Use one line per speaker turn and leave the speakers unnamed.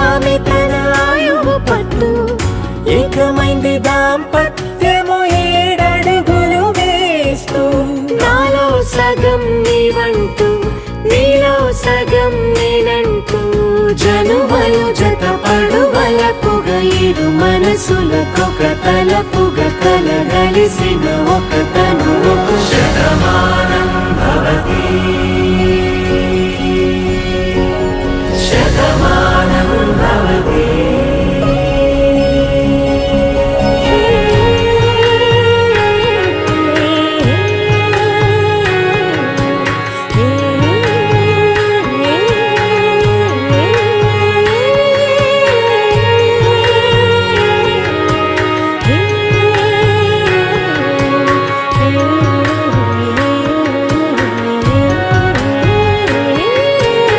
ఆమె తన ఆయువు పట్టు. ఏకమైంది దాంపత్యము ఏడడుగులు వేస్తూ. నాలో సగం నీవంటూ నీలో సగం నేనంటూ. జనుమలు జత పడువలపుగ ఇరు మనసులకొక తలపుగ కలగలిసిన ఒక